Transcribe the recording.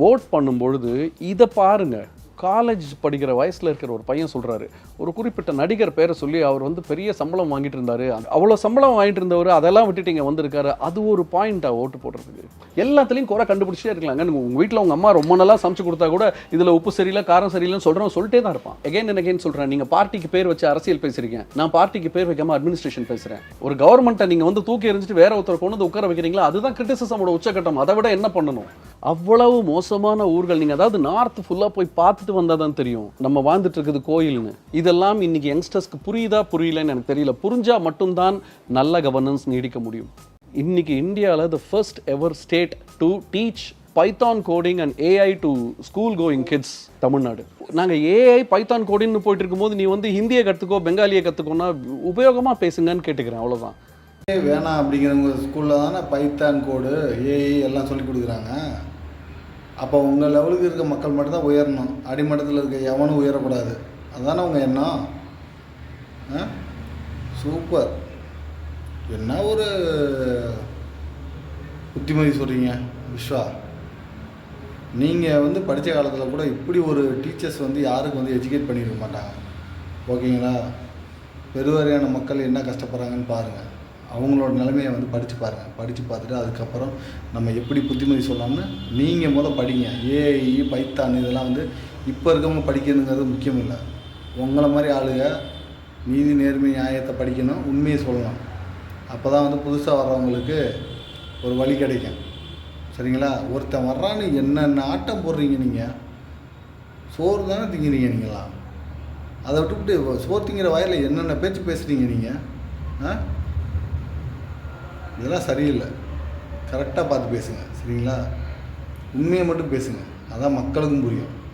Vote பண்ணும்பொழுது இதை பாருங்கள் காலேஜ் படிக்கிற வயசில் இருக்கிற ஒரு பையன் சொல்கிறாரு ஒரு குறிப்பிட்ட நடிகர் பேரை சொல்லி அவர் வந்து பெரிய சம்பளம் வாங்கிட்டு இருந்தார். அவ்வளோ சம்பளம் வாங்கிட்டு இருந்தவர் அதெல்லாம் விட்டுட்டு இங்கே வந்திருக்காரு. அது ஒரு பாயிண்ட்டாக ஓட்டு போடுறதுக்கு. எல்லாத்துலேயும் குறை கண்டுபிடிச்சே இருக்கலாங்க உங்கள் வீட்டில் உங்கள் அம்மா ரொம்ப நல்லா சமைச்சு கொடுத்தா கூட இதில் உப்பு சரியில்லை காரம் சரியில்லைன்னு சொல்கிறோம் சொல்லிட்டே தான் இருப்பான். எகைன் அண்ட் அகைன் சொல்கிறேன் நீங்கள் பார்ட்டிக்கு பேர் வச்சு அரசியல் பேசுகிறீங்க நான் பார்ட்டிக்கு பேர் வைக்காமல் அட்மினிஸ்ட்ரேஷன் பேசுகிறேன் ஒரு கவர்மெண்ட்டை நீங்கள் வந்து தூக்கி எறிஞ்சிட்டு வேற ஒருத்தர் கொண்டு வந்து உட்கார வைக்கிறீங்களா? அதுதான் கிரிட்டிசிசமோட உச்சக்கட்டம். அதை விட என்ன பண்ணணும்? அவ்வளவு மோசமான ஊர்கள். நீங்கள் அதாவது நார்த் ஃபுல்லாக போய் பார்த்து பார்த்துட்டு வந்தா தான் தெரியும். நம்ம வாழ்ந்துட்டு இருக்குது கோயில்னு. இதெல்லாம் இன்னைக்கு யங்ஸ்டர்ஸ்க்கு புரியுதா புரியலன்னு எனக்கு தெரியல. புரிஞ்சா மட்டும்தான் நல்ல கவர்னன்ஸ் நீடிக்க முடியும். இன்னைக்கு இந்தியாவில் the first ever state to teach Python coding and AI to school going kids Tamil Nadu. நாங்கள் ஏஐ பைத்தான் கோடிங்னு போயிட்டு இருக்கும்போது நீ வந்து ஹிந்தியை கற்றுக்கோ பெங்காலியை கற்றுக்கோன்னா உபயோகமாக பேசுங்கன்னு கேட்டுக்கிறேன் அவ்வளோதான் வேணாம் அப்படிங்கிறவங்க ஸ்கூலில் தானே பைத்தான் கோடு ஏஐ எல்லாம் சொல்லி கொடுக்குறாங்க. அப்போ உங்கள் லெவலுக்கு இருக்க மக்கள் மட்டும்தான் உயரணும். அடிமட்டத்தில் இருக்க எவனும் உயரக்கூடாது. அதுதானே உங்கள் எண்ணம்? ஆ? சூப்பர் என்ன ஒரு புத்திமதி சொல்கிறீங்க விஸ்வா? நீங்கள் வந்து படித்த காலத்தில் கூட இப்படி ஒரு டீச்சர்ஸ் வந்து யாருக்கு வந்து எஜுகேட் பண்ணியிருக்க மாட்டாங்க? ஓகேங்களா பெருவாரியான மக்கள் என்ன கஷ்டப்படுறாங்கன்னு பாருங்கள் அவங்களோட நிலைமையை வந்து படித்து பாருங்கள் படித்து பார்த்துட்டு அதுக்கப்புறம் நம்ம எப்படி புத்திமதி சொல்லலாம்னு நீங்கள் முதல் படிங்க. ஏஐ பைத்தான் இதெல்லாம் வந்து இப்போ இருக்கவங்க படிக்கணுங்கிறது முக்கியம் இல்லை. உங்களை மாதிரி ஆளுங்க நீதி நேர்மை நியாயத்தை படிக்கணும் உண்மையை சொல்லணும். அப்போ தான் வந்து புதுசாக வர்றவங்களுக்கு ஒரு வழி கிடைக்கும். சரிங்களா? ஒருத்தன் வர்றான்னு என்னென்ன ஆட்டம் போடுறீங்க நீங்கள் சோறு தானே திங்கிறீங்க நீங்களாம். அதை விட்டுவிட்டு சோறு திங்கிற வயலில் என்னென்ன பேச்சு பேசுகிறீங்க நீங்கள் ஆ? இதெல்லாம் சரியில்லை. கரெக்டாக பார்த்து பேசுங்க. சரிங்களா? உண்மையை மட்டும் பேசுங்க. அதான் மக்களுக்கும் புரியும்.